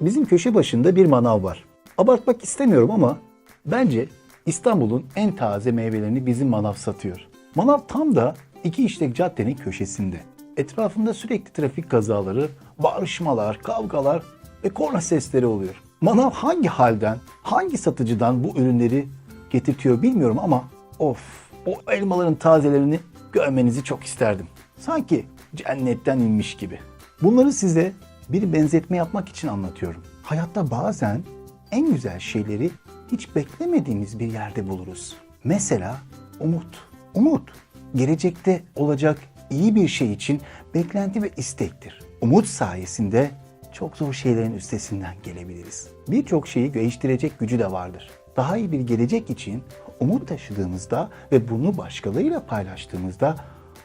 Bizim köşe başında bir manav var. Abartmak istemiyorum ama bence İstanbul'un en taze meyvelerini bizim manav satıyor. Manav tam da iki işlek caddenin köşesinde. Etrafında sürekli trafik kazaları, bağırışmalar, kavgalar ve korna sesleri oluyor. Manav hangi halden, hangi satıcıdan bu ürünleri getirtiyor bilmiyorum ama of o elmaların tazelerini görmenizi çok isterdim. Sanki cennetten inmiş gibi. Bunları size bir benzetme yapmak için anlatıyorum. Hayatta bazen en güzel şeyleri hiç beklemediğimiz bir yerde buluruz. Mesela umut. Umut gelecekte olacak iyi bir şey için beklenti ve istektir. Umut sayesinde çok zor şeylerin üstesinden gelebiliriz. Birçok şeyi değiştirecek gücü de vardır. Daha iyi bir gelecek için umut taşıdığımızda ve bunu başkalarıyla paylaştığımızda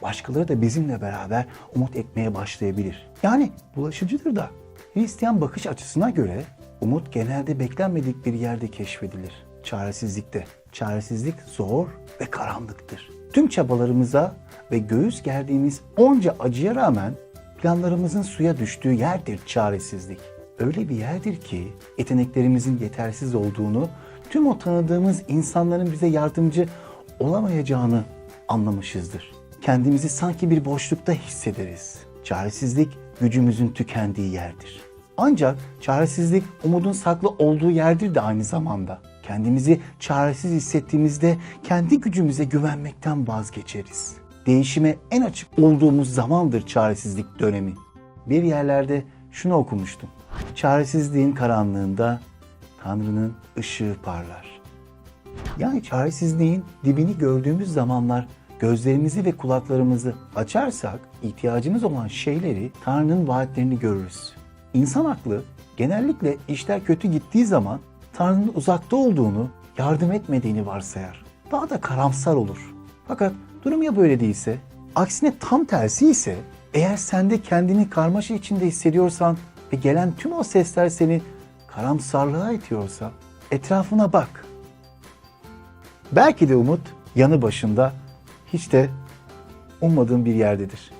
başkaları da bizimle beraber umut etmeye başlayabilir. Yani bulaşıcıdır da. Hristiyan bakış açısına göre umut genelde beklenmedik bir yerde keşfedilir. Çaresizlikte. Çaresizlik zor ve karanlıktır. Tüm çabalarımıza ve göğüs gerdiğimiz onca acıya rağmen planlarımızın suya düştüğü yerdir çaresizlik. Öyle bir yerdir ki yeteneklerimizin yetersiz olduğunu, tüm o tanıdığımız insanların bize yardımcı olamayacağını anlamışızdır. Kendimizi sanki bir boşlukta hissederiz. Çaresizlik gücümüzün tükendiği yerdir. Ancak çaresizlik umudun saklı olduğu yerdir de aynı zamanda. Kendimizi çaresiz hissettiğimizde kendi gücümüze güvenmekten vazgeçeriz. Değişime en açık olduğumuz zamandır çaresizlik dönemi. Bir yerlerde şunu okumuştum. Çaresizliğin karanlığında Tanrı'nın ışığı parlar. Yani çaresizliğin dibini gördüğümüz zamanlar gözlerimizi ve kulaklarımızı açarsak ihtiyacımız olan şeyleri Tanrı'nın vaatlerini görürüz. İnsan aklı genellikle işler kötü gittiği zaman Tanrı'nın uzakta olduğunu, yardım etmediğini varsayar. Daha da karamsar olur. Fakat durum ya böyle değilse, aksine tam tersi ise eğer sen de kendini karmaşa içinde hissediyorsan ve gelen tüm o sesler seni karamsarlığa itiyorsa etrafına bak. Belki de umut yanı başında hiç de ummadığın bir yerdedir.